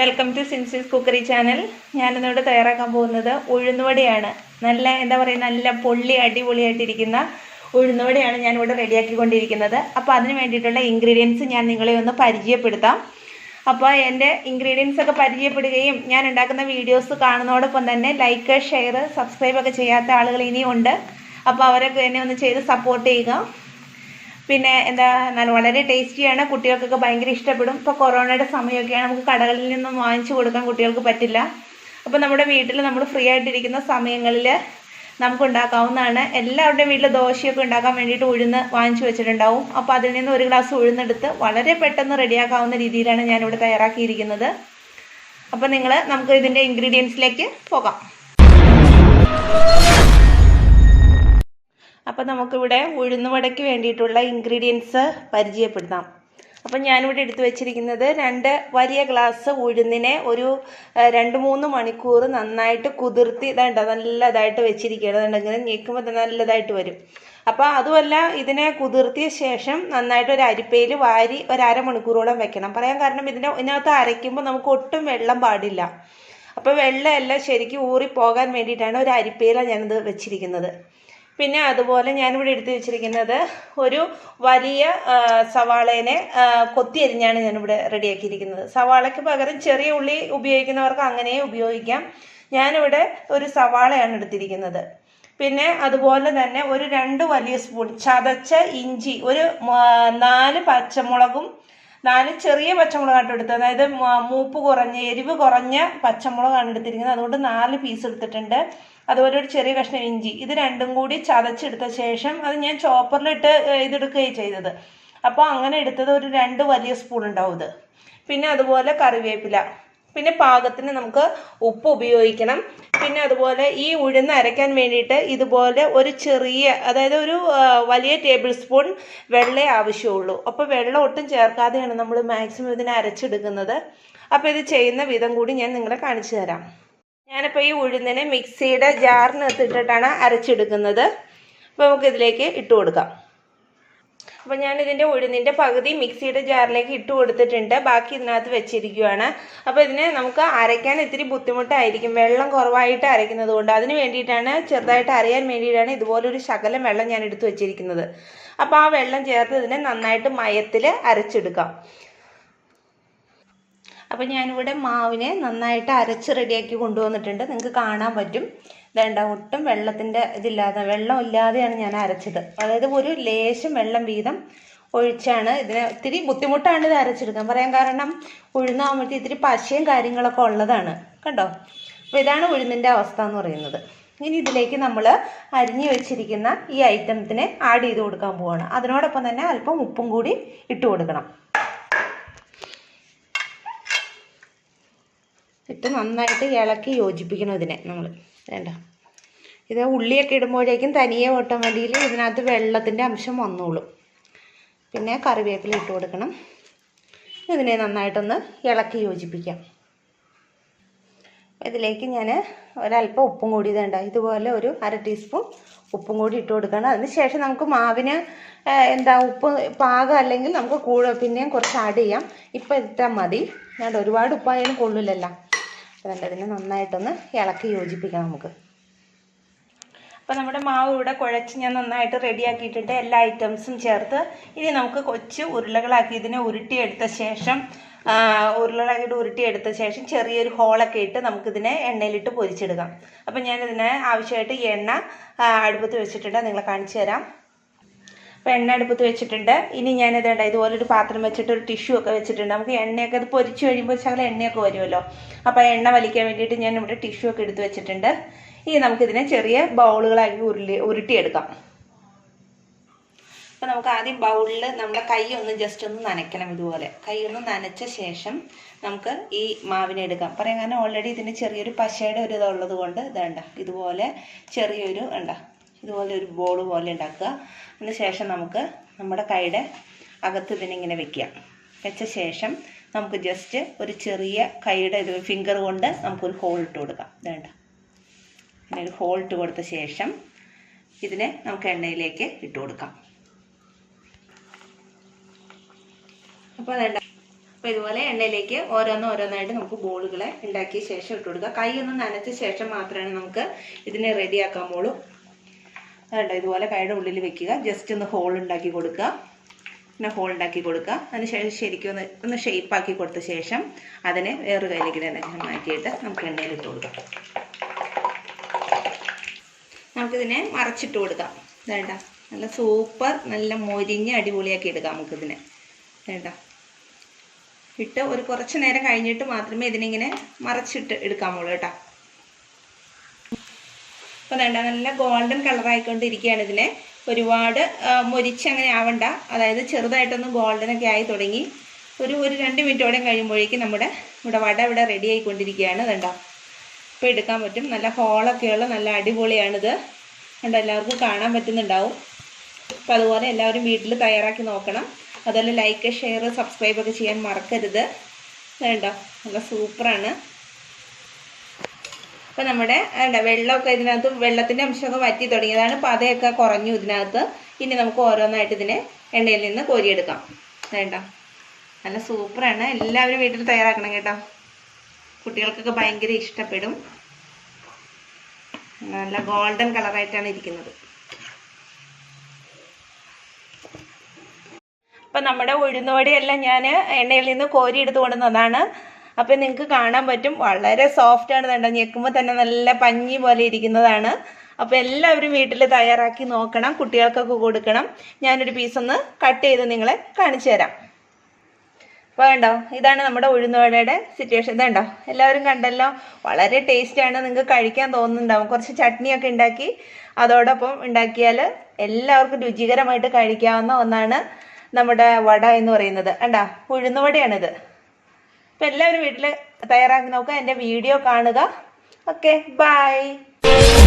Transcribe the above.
Welcome to സിൻസിസ് cookery channel ഞാനിന്നിവിടെ തയ്യാറാക്കാൻ പോകുന്നത് ഉഴുന്നുവടയാണ്. നല്ല എന്താ പറയുക നല്ല പൊള്ളി അടിപൊളിയായിട്ടിരിക്കുന്ന ഉഴുന്നുവടയാണ് ഞാനിവിടെ റെഡിയാക്കിക്കൊണ്ടിരിക്കുന്നത്. അപ്പോൾ അതിന് വേണ്ടിയിട്ടുള്ള ഇൻഗ്രീഡിയൻസ് ഞാൻ നിങ്ങളെ ഒന്ന് പരിചയപ്പെടുത്താം. അപ്പോൾ എന്റെ ഇൻഗ്രീഡിയൻസ് ഒക്കെ പരിചയപ്പെടുകയും ഞാൻ ഉണ്ടാക്കുന്ന വീഡിയോസ് കാണുന്നതോടൊപ്പം തന്നെ ലൈക്ക് ഷെയർ സബ്സ്ക്രൈബ് ഒക്കെ ചെയ്യാത്ത ആളുകൾ ഇനിയും ഉണ്ട്. അപ്പോൾ അവരൊക്കെ എന്നെ ഒന്ന് ചെയ്ത് സപ്പോർട്ട് ചെയ്യുക. പിന്നെ എന്താ വളരെ ടേസ്റ്റിയാണ് കുട്ടികൾക്കൊക്കെ ഭയങ്കര ഇഷ്ടപ്പെടും. ഇപ്പോൾ കൊറോണയുടെ സമയമൊക്കെയാണ്. നമുക്ക് കടകളിൽ നിന്നും വാങ്ങിച്ചു കൊടുക്കാൻ കുട്ടികൾക്ക് പറ്റില്ല. അപ്പോൾ നമ്മുടെ വീട്ടിൽ നമ്മൾ ഫ്രീ ആയിട്ടിരിക്കുന്ന സമയങ്ങളിൽ നമുക്ക് ഉണ്ടാക്കാവുന്നതാണ്. എല്ലാവരുടെയും വീട്ടിൽ ദോശയൊക്കെ ഉണ്ടാക്കാൻ വേണ്ടിയിട്ട് ഉഴുന്ന് വാങ്ങിച്ചു വെച്ചിട്ടുണ്ടാവും. അപ്പോൾ അതിൽ നിന്ന് ഒരു ഗ്ലാസ് ഉഴുന്നെടുത്ത് വളരെ പെട്ടെന്ന് റെഡിയാക്കാവുന്ന രീതിയിലാണ് ഞാനിവിടെ തയ്യാറാക്കിയിരിക്കുന്നത്. അപ്പോൾ നിങ്ങൾ നമുക്ക് ഇതിന്റെ ഇൻഗ്രീഡിയൻസിലേക്ക് പോകാം. അപ്പോൾ നമുക്കിവിടെ ഉഴുന്നുവടയ്ക്ക് വേണ്ടിയിട്ടുള്ള ഇൻഗ്രീഡിയൻസ് പരിചയപ്പെടുത്താം. അപ്പം ഞാനിവിടെ എടുത്തു വെച്ചിരിക്കുന്നത് രണ്ട് വലിയ ഗ്ലാസ് ഉഴുന്നിനെ ഒരു രണ്ട് മൂന്ന് മണിക്കൂർ നന്നായിട്ട് കുതിർത്തി ഇതാണ്ട നല്ലതായിട്ട് വെച്ചിരിക്കുകയാണ്. ഇങ്ങനെ ഞെക്കുമ്പോൾ നല്ലതായിട്ട് വരും. അപ്പോൾ അതുമല്ല ഇതിനെ കുതിർത്തിയ ശേഷം നന്നായിട്ട് ഒരു അരിപ്പയിൽ വാരി ഒരു അരമണിക്കൂറോളം വെക്കണം. പറയാൻ കാരണം ഇതിനെ ഇതിനകത്ത് അരയ്ക്കുമ്പോൾ നമുക്ക് ഒട്ടും വെള്ളം പാടില്ല. അപ്പോൾ വെള്ളമെല്ലാം ശരിക്കും ഊറി പോകാൻ വേണ്ടിയിട്ടാണ് ഒരു അരിപ്പയിലാണ് ഞാനിത് വെച്ചിരിക്കുന്നത്. പിന്നെ അതുപോലെ ഞാനിവിടെ എടുത്തു വെച്ചിരിക്കുന്നത് ഒരു വലിയ സവാളേനെ കൊത്തിയരിഞ്ഞാണ് ഞാനിവിടെ റെഡിയാക്കിയിരിക്കുന്നത്. സവാളയ്ക്ക് പകരം ചെറിയ ഉള്ളി ഉപയോഗിക്കുന്നവർക്ക് അങ്ങനെ ഉപയോഗിക്കാം. ഞാനിവിടെ ഒരു സവാളയാണ് എടുത്തിരിക്കുന്നത്. പിന്നെ അതുപോലെ തന്നെ ഒരു രണ്ട് വലിയ സ്പൂൺ ചതച്ച ഇഞ്ചി ഒരു നാല് പച്ചമുളകും നാല് ചെറിയ പച്ചമുളകാണ് എടുത്തത് അതായത് മൂപ്പ് കുറഞ്ഞ എരിവ് കുറഞ്ഞ പച്ചമുളകാണ് എടുത്തിരിക്കുന്നത്. അതുകൊണ്ട് നാല് പീസ് എടുത്തിട്ടുണ്ട്. അതുപോലെ ഒരു ചെറിയ കഷ്ണം ഇഞ്ചി. ഇത് രണ്ടും കൂടി ചതച്ചെടുത്ത ശേഷം അത് ഞാൻ ചോപ്പറിലിട്ട് ഇതെടുക്കുകയാണ് ഇതെടുക്കുകയും ചെയ്തത്. അപ്പോൾ അങ്ങനെ എടുത്തത് ഒരു രണ്ട് വലിയ സ്പൂൺ ഉണ്ടാവും ഇത്. പിന്നെ അതുപോലെ കറിവേപ്പില. പിന്നെ പാകത്തിന് നമുക്ക് ഉപ്പ് ഉപയോഗിക്കണം. പിന്നെ അതുപോലെ ഈ ഉഴുന്ന് അരയ്ക്കാൻ വേണ്ടിയിട്ട് ഇതുപോലെ ഒരു ചെറിയ അതായത് ഒരു വലിയ ടേബിൾ സ്പൂൺ വെള്ളേ ആവശ്യമുള്ളൂ. അപ്പോൾ വെള്ളം ഒട്ടും ചേർക്കാതെയാണ് നമ്മൾ മാക്സിമം ഇതിനെ അരച്ചെടുക്കുന്നത്. അപ്പോൾ ഇത് ചെയ്യുന്ന വിധം കൂടി ഞാൻ നിങ്ങളെ കാണിച്ചു തരാം. ഞാനിപ്പോൾ ഈ ഉഴുന്നിനെ മിക്സിയുടെ ജാറിനകത്ത് ഇട്ടിട്ടാണ് അരച്ചെടുക്കുന്നത്. അപ്പോൾ നമുക്ക് ഇതിലേക്ക് ഇട്ട് കൊടുക്കാം. അപ്പോൾ ഞാനിതിന്റെ ഉഴുന്നിന്റെ പകുതി മിക്സിയുടെ ജാറിലേക്ക് ഇട്ട് കൊടുത്തിട്ടുണ്ട്. ബാക്കി ഇതിനകത്ത് വെച്ചിരിക്കുകയാണ് അപ്പോൾ ഇതിനെ നമുക്ക് അരയ്ക്കാൻ ഇത്തിരി ബുദ്ധിമുട്ടായിരിക്കും. വെള്ളം കുറവായിട്ട് അരയ്ക്കുന്നത് കൊണ്ട് അതിന് വേണ്ടിയിട്ടാണ് ചെറുതായിട്ട് അരയാൻ വേണ്ടിയിട്ടാണ് ഇതുപോലൊരു ശകലം വെള്ളം ഞാൻ എടുത്ത് വെച്ചിരിക്കുന്നത്. അപ്പോൾ ആ വെള്ളം ചേർത്ത് ഇതിനെ നന്നായിട്ട് മയത്തിൽ അരച്ചെടുക്കാം. അപ്പം ഞാനിവിടെ മാവിനെ നന്നായിട്ട് അരച്ച് റെഡിയാക്കി കൊണ്ടുവന്നിട്ടുണ്ട്. നിങ്ങൾക്ക് കാണാൻ പറ്റും. വേണ്ട ഒട്ടും വെള്ളത്തിന്റെ ഇതില്ലാതെ വെള്ളം ഇല്ലാതെയാണ് ഞാൻ അരച്ചത്. അതായത് ഒരു ലേശം വെള്ളം വീതം ഒഴിച്ചാണ് ഇതിന് ഇത്തിരി ബുദ്ധിമുട്ടാണ് ഇത് അരച്ചെടുക്കാൻ. പറയാൻ കാരണം ഉഴുന്നാകുമ്പോഴത്തെ ഇത്തിരി പശയും കാര്യങ്ങളൊക്കെ ഉള്ളതാണ്. കണ്ടോ? അപ്പോൾ ഇതാണ് ഉഴുന്നിന്റെ അവസ്ഥ എന്ന് പറയുന്നത്. ഇനി ഇതിലേക്ക് നമ്മൾ അരിഞ്ഞു വെച്ചിരിക്കുന്ന ഈ ഐറ്റത്തിന് ആഡ് ചെയ്ത് കൊടുക്കാൻ പോവുകയാണ് അതിനോടൊപ്പം തന്നെ അല്പം ഉപ്പും കൂടി ഇട്ട് കൊടുക്കണം. ഇട്ട് നന്നായിട്ട് ഇളക്കി യോജിപ്പിക്കണം ഇതിനെ നമ്മൾ വേണ്ട ഇത് ഉള്ളിയൊക്കെ ഇടുമ്പോഴേക്കും തനിയെ ഓട്ടോമാറ്റിക്കലി ഇതിനകത്ത് വെള്ളത്തിന്റെ അംശം വന്നോളും. പിന്നെ കറിവേപ്പില ഇട്ട് കൊടുക്കണം. ഇതിനെ നന്നായിട്ടൊന്ന് ഇളക്കി യോജിപ്പിക്കാം. ഇതിലേക്ക് ഞാൻ ഒരല്പം ഉപ്പും കൂടി ഇതേണ്ട ഇതുപോലെ ഒരു അര ടീസ്പൂൺ ഉപ്പും കൂടി ഇട്ട് കൊടുക്കണം. അതിന് ശേഷം നമുക്ക് മാവിന് എന്താ ഉപ്പ് പാകം അല്ലെങ്കിൽ നമുക്ക് കൂടെ പിന്നെയും കുറച്ച് ആഡ് ചെയ്യാം. ഇപ്പം ഇട്ടാൽ മതി. ഞാൻ ഒരുപാട് ഉപ്പായാലും കൊള്ളില്ലല്ലോ. അതുകൊണ്ട് ഇതിനെ നന്നായിട്ടൊന്ന് ഇളക്കി യോജിപ്പിക്കാം നമുക്ക്. അപ്പോൾ നമ്മുടെ മാവ് ഇവിടെ കുഴച്ച് ഞാൻ നന്നായിട്ട് റെഡിയാക്കിയിട്ടുണ്ട് എല്ലാ ഐറ്റംസും ചേർത്ത് ഇനി നമുക്ക് കൊച്ച് ഉരുളകളാക്കി ഇതിനെ ഉരുട്ടിയെടുത്ത ശേഷം ഉരുളകളാക്കിയിട്ട് ഉരുട്ടിയെടുത്ത ശേഷം ചെറിയൊരു ഹോളൊക്കെ ഇട്ട് നമുക്കിതിനെ എണ്ണയിലിട്ട് പൊരിച്ചെടുക്കാം. അപ്പം ഞാനിതിനെ ആവശ്യമായിട്ട് എണ്ണ അടുപ്പത്ത് വെച്ചിട്ടുണ്ട്. നിങ്ങളെ കാണിച്ചു തരാം. അപ്പോൾ എണ്ണ അടുപ്പത്ത് വെച്ചിട്ടുണ്ട്. ഇനി ഞാനത് വേണ്ട ഇതുപോലെ ഒരു പാത്രം വെച്ചിട്ട് ഒരു ടിഷ്യൂ ഒക്കെ വെച്ചിട്ടുണ്ട്. നമുക്ക് എണ്ണയൊക്കെ അത് പൊരിച്ചു കഴിയുമ്പോൾ ശകലം എണ്ണയൊക്കെ വരുമല്ലോ. അപ്പോൾ എണ്ണ വലിക്കാൻ വേണ്ടിയിട്ട് ഞാൻ ഇവിടെ ടിഷ്യൂ ഒക്കെ എടുത്ത് വെച്ചിട്ടുണ്ട്. ഇനി നമുക്കിതിനെ ചെറിയ ബൗളുകളാക്കി ഉരുളി ഉരുട്ടിയെടുക്കാം. അപ്പോൾ നമുക്ക് ആദ്യം ബൗളിൽ നമ്മുടെ കൈ ഒന്ന് ജസ്റ്റ് ഒന്ന് നനയ്ക്കണം ഇതുപോലെ. കൈ ഒന്ന് നനച്ച ശേഷം നമുക്ക് ഈ മാവിനെ എടുക്കാം. പറയാൻ കാരണം ഓൾറെഡി ഇതിന് ചെറിയൊരു പശയുടെ ഒരു ഇതുള്ളത് കൊണ്ട് ഇതേണ്ട ഇതുപോലെ ചെറിയൊരു വേണ്ട ഇതുപോലെ ഒരു ബോൾ പോലെ ഉണ്ടാക്കുക. അതിന് ശേഷം നമുക്ക് നമ്മുടെ കൈയുടെ അകത്ത് ഇതിനിങ്ങനെ വെക്കാം വെച്ച ശേഷം നമുക്ക് ജസ്റ്റ് ഒരു ചെറിയ കൈയുടെ ഒരു ഫിംഗർ കൊണ്ട് നമുക്കൊരു ഹോൾ ഇട്ട് കൊടുക്കാം. വേണ്ട അങ്ങനെ ഒരു ഹോൾ ഇട്ട് കൊടുത്ത ശേഷം ഇതിനെ നമുക്ക് എണ്ണയിലേക്ക് ഇട്ട് കൊടുക്കാം. അപ്പോൾ അതേണ്ട അപ്പോൾ ഇതുപോലെ എണ്ണയിലേക്ക് ഓരോന്ന് ഓരോന്നായിട്ട് നമുക്ക് ബോളുകളെ ഉണ്ടാക്കിയ ശേഷം ഇട്ട് കൊടുക്കുക കൈ ഒന്ന് നനച്ച ശേഷം മാത്രമാണ് നമുക്ക് ഇതിനെ റെഡിയാക്കാൻ പോളൂ അതുകൊണ്ട് ഇതുപോലെ കൈയുടെ ഉള്ളിൽ വെക്കുക. ജസ്റ്റ് ഒന്ന് ഹോൾ ഉണ്ടാക്കി കൊടുക്കുക. പിന്നെ ഹോൾ ഉണ്ടാക്കി കൊടുക്കുക. അതിനുശേഷം ശരിക്കും ഒന്ന് ഒന്ന് ഷേപ്പാക്കി കൊടുത്ത ശേഷം അതിനെ വേറൊരു കയ്യിലേക്ക് തന്നെ മാറ്റിയിട്ട് നമുക്ക് എണ്ണയിൽ ഇട്ട് കൊടുക്കാം. നമുക്കിതിനെ മറച്ചിട്ട് കൊടുക്കാം. വേണ്ട നല്ല സൂപ്പർ നല്ല മൊരിഞ്ഞ് അടിപൊളിയാക്കി എടുക്കാം നമുക്കിതിനെ. വേണ്ട ഇട്ട് ഒരു കുറച്ച് നേരം കഴിഞ്ഞിട്ട് മാത്രമേ ഇതിനിങ്ങനെ മറച്ചിട്ട് എടുക്കാമുള്ളൂ കേട്ടോ. അപ്പോൾ വേണ്ട നല്ല ഗോൾഡൻ കളറായിക്കൊണ്ടിരിക്കുകയാണ് ഇതിനെ. ഒരുപാട് ആ, മൊരിച്ച് അങ്ങനെ ആവണ്ട. അതായത് ചെറുതായിട്ടൊന്ന് ഗോൾഡൻ ഒക്കെ ആയി തുടങ്ങി. ഒരു ഒരു രണ്ട് മിനിറ്റോടെ കഴിയുമ്പോഴേക്കും നമ്മുടെ ഇവിടെ വട ഇവിടെ റെഡി ആയിക്കൊണ്ടിരിക്കുകയാണ്. കണ്ടോ? ഇപ്പോൾ എടുക്കാൻ പറ്റും. നല്ല ഹോളൊക്കെയുള്ള നല്ല അടിപൊളിയാണിത്. കണ്ടോ? എല്ലാവർക്കും കാണാൻ പറ്റുന്നുണ്ടാവും. അപ്പോൾ അതുപോലെ എല്ലാവരും വീട്ടിൽ തയ്യാറാക്കി നോക്കണം. അതുപോലെ ലൈക്ക് ഷെയർ സബ്സ്ക്രൈബ് ഒക്കെ ചെയ്യാൻ മറക്കരുത്. വേണ്ടോ നല്ല സൂപ്പറാണ് അപ്പോൾ നമ്മുടെ വെള്ളമൊക്കെ ഇതിനകത്ത് വെള്ളത്തിന്റെ അംശമൊക്കെ വറ്റി തുടങ്ങിയതാണ്. പതയൊക്കെ കുറഞ്ഞു ഇതിനകത്ത്. ഇനി നമുക്ക് ഓരോന്നായിട്ട് ഇതിനെ എണ്ണയിൽ നിന്ന് കോരിയെടുക്കാം. വേണ്ട നല്ല സൂപ്പറാണ്. എല്ലാവരും വീട്ടിൽ തയ്യാറാക്കണം കേട്ടോ. കുട്ടികൾക്കൊക്കെ ഭയങ്കര ഇഷ്ടപ്പെടും. നല്ല ഗോൾഡൻ കളറായിട്ടാണ് ഇരിക്കുന്നത്. അപ്പം നമ്മുടെ ഉഴുന്നുവടയെല്ലാം ഞാൻ എണ്ണയിൽ നിന്ന് കോരി കൊണ്ടുവന്നതാണ്. അപ്പം നിങ്ങൾക്ക് കാണാൻ പറ്റും. വളരെ സോഫ്റ്റ് ആണ് കണ്ടോ? ഞെക്കുമ്പോൾ തന്നെ നല്ല പഞ്ഞി പോലെ ഇരിക്കുന്നതാണ്. അപ്പോൾ എല്ലാവരും വീട്ടിൽ തയ്യാറാക്കി നോക്കണം. കുട്ടികൾക്കൊക്കെ കൊടുക്കണം. ഞാനൊരു ഒന്ന് കട്ട് ചെയ്ത് നിങ്ങളെ കാണിച്ചു തരാം. അപ്പോൾ കണ്ടോ? ഇതാണ് നമ്മുടെ ഉഴുന്നുവടയുടെ സിറ്റുവേഷൻ ഇതുണ്ടോ എല്ലാവരും കണ്ടല്ലോ? വളരെ ടേസ്റ്റാണ് നിങ്ങൾക്ക് കഴിക്കാൻ തോന്നുന്നുണ്ടാവും. കുറച്ച് ചട്നിയൊക്കെ ഉണ്ടാക്കി അതോടൊപ്പം ഉണ്ടാക്കിയാൽ എല്ലാവർക്കും രുചികരമായിട്ട് കഴിക്കാവുന്ന ഒന്നാണ് നമ്മുടെ വട എന്ന് പറയുന്നത്. കണ്ടോ? ഉഴുന്നുവടയാണിത്. അപ്പോൾ എല്ലാവരും വീട്ടിൽ തയ്യാറാക്കി നോക്കുക എന്റെ വീഡിയോ കാണുക. Okay bye